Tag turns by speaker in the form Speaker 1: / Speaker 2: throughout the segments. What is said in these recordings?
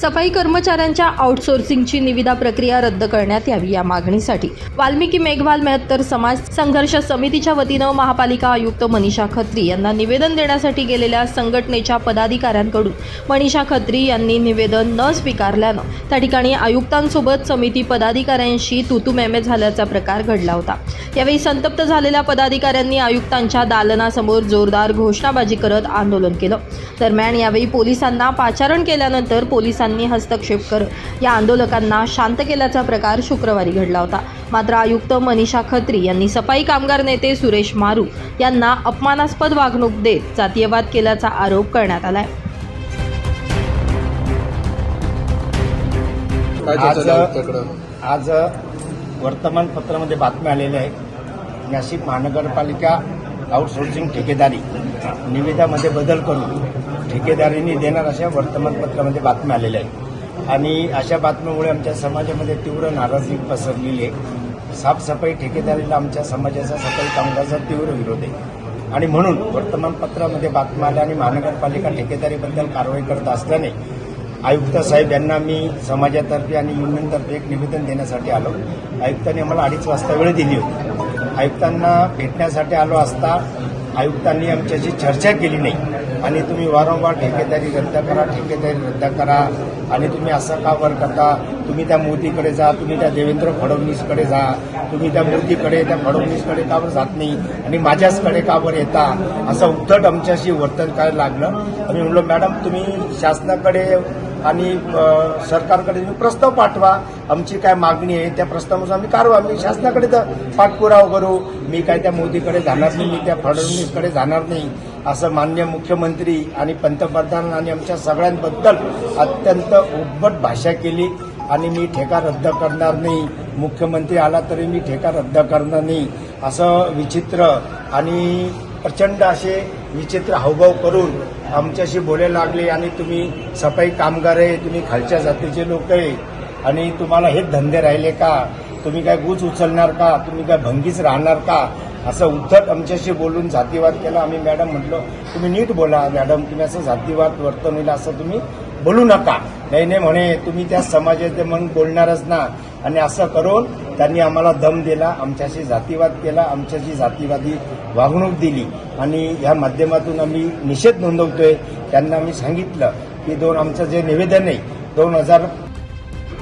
Speaker 1: सफाई कर्मचाऱ्यांच्या आउटसोर्सिंगची निविदा प्रक्रिया रद्द करण्यात यावी या मागणीसाठी. वाल्मिकी मेघवाल मेहत्तर समाज संघर्ष समितीच्या वतीनं महापालिका आयुक्त मनीषा खत्री यांना निवेदन देण्यासाठी गेलेल्या संघटनेच्या पदाधिकाऱ्यांकडून मनीषा खत्री यांनी निवेदन न स्वीकारल्यानं त्या ठिकाणी आयुक्तांसोबत समिती पदाधिकाऱ्यांशी तुतुमेमे झाल्याचा प्रकार घडला होता. यावेळी संतप्त झालेल्या पदाधिकाऱ्यांनी आयुक्तांच्या दालनासमोर जोरदार घोषणाबाजी करत आंदोलन केलं. दरम्यान यावेळी पोलिसांना पाचारण केल्यानंतर पोलिसांनी हस्तक्षेप करत या आंदोलकांना शांत केल्याचा प्रकार शुक्रवारी घडला होता. मात्र आयुक्त मनीषा खत्री यांनी सफाई कामगार नेते सुरेश मारू यांना अपमानास्पद वागणूक देत जातीयवाद केल्याचा आरोप करण्यात आलाय.
Speaker 2: काय
Speaker 3: आज आज वर्तमानपत्रामध्ये बातम्या आलेल्या आहेत नाशिक महानगरपालिका आउटसोर्सिंग ठेकेदारी निविदामध्ये बदल करून ठेकेदारीने देणार अशा वर्तमानपत्रामध्ये बातम्या आलेल्या आहेत. आणि अशा बातम्यामुळे आमच्या समाजामध्ये तीव्र नाराजी पसरलेली आहे. साफसफाई ठेकेदारीला आमच्या समाजाचा सफाई कामगाराचा तीव्र विरोध आहे. आणि म्हणून वर्तमानपत्रामध्ये बातम्या आल्या आणि महानगरपालिका ठेकेदारीबद्दल कारवाई करत असल्याने आयुक्त साहेब यांना मी समाजातर्फे आणि युनियनतर्फे एक निवेदन देण्यासाठी आलो. आयुक्तांनी आम्हाला अडीच वाजता वेळ दिली होती. आयुक्तांना भेटण्यासाठी आलो असता आयुक्तांनी आमच्याशी चर्चा केली नाही. आणि तुम्ही वारंवार ठेकेदारी रद्द करा ठेकेदारी रद्द करा. आणि तुम्ही असं का वर करता? तुम्ही त्या मोदीकडे जा तुम्ही त्या देवेंद्र फडणवीसकडे जा. तुम्ही त्या मोदीकडे त्या फडणवीसकडे का बरं जात नाही? आणि माझ्याचकडे का बरं येता? असं उद्धट आमच्याशी वर्तन करायला लागलं. आम्ही म्हणलो मॅडम तुम्ही शासनाकडे आणि सरकारकडे तुम्ही प्रस्ताव पाठवा. आमची काय मागणी आहे त्या प्रस्तावानुसार आम्ही कारवा आम्ही शासनाकडे तर पाठपुरावा करू. मी काय त्या मोदीकडे जाणार नाही मी त्या फडणवीसकडे जाणार नाही. असं मान्य मुख्यमंत्री आणि पंतप्रधान आणि आमच्या सगळ्यांबद्दल अत्यंत उद्भट भाषा केली. आणि मी ठेका रद्द करणार नाही. मुख्यमंत्री आला तरी मी ठेका रद्द करणार नाही. असं विचित्र आणि प्रचंड असे विचित्र हावभाव करून आमच्याशी बोलायला लागले. आणि तुम्ही सफाई कामगार आहे तुम्ही खालच्या जातीचे लोक आहे. आणि तुम्हाला हेच धंदे राहिले का? तुम्ही काय गुज उचलणार का? तुम्ही काय भंगीच राहणार का? असं उद्धट आमच्याशी बोलून जातीवाद केला. आम्ही मॅडम म्हटलो तुम्ही नीट बोला मॅडम. तुम्ही असं जातीवाद वर्तन होईल असं तुम्ही बोलू नका. नाही नाही म्हणे तुम्ही त्या समाजाचे म्हणून बोलणारच ना. आणि असं करून त्यांनी आम्हाला दम दिला आमच्याशी जातीवाद केला आमच्याशी जातीवादी वागणूक दिली. आणि या माध्यमातून आम्ही निषेध नोंदवतोय. त्यांना आम्ही सांगितलं की दोन आमचं जे निवेदन आहे दोन हजार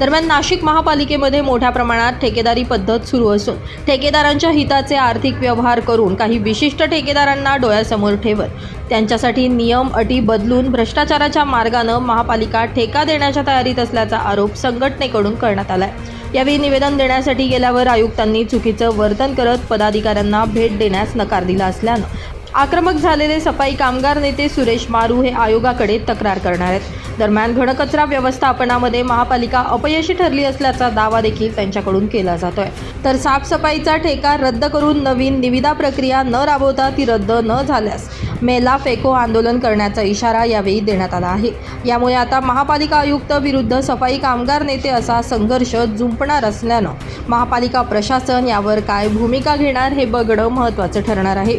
Speaker 1: दरम्यान नाशिक महापालिकेमध्ये मोठ्या प्रमाणात ठेकेदारी पद्धत सुरू असून ठेकेदारांच्या हिताचे आर्थिक व्यवहार करून काही विशिष्ट ठेकेदारांना डोळ्यासमोर ठेवत त्यांच्यासाठी नियम अटी बदलून भ्रष्टाचाराच्या मार्गानं महापालिका ठेका देण्याच्या तयारीत असल्याचा आरोप संघटनेकडून करण्यात आलाय. यावेळी निवेदन देण्यासाठी गेल्यावर आयुक्तांनी चुकीचं वर्तन करत पदाधिकाऱ्यांना भेट देण्यास नकार दिला असल्यानं आक्रमक झालेले सफाई कामगार नेते सुरेश मारू हे आयोगाकडे तक्रार करणार आहेत. दरम्यान घनकचरा व्यवस्थापनामध्ये महापालिका अपयशी ठरली असल्याचा दावा देखील त्यांच्याकडून केला जातोय. तर साफसफाईचा ठेका रद्द करून नवीन निविदा प्रक्रिया न राबवता ती रद्द न झाल्यास मेला फेको आंदोलन करण्याचा इशारा यावेळी देण्यात आला आहे. यामुळे आता महापालिका आयुक्त विरुद्ध सफाई कामगार नेते असा संघर्ष जुंपणार असल्यानं महापालिका प्रशासन यावर काय भूमिका घेणार हे बघणं महत्त्वाचं ठरणार आहे.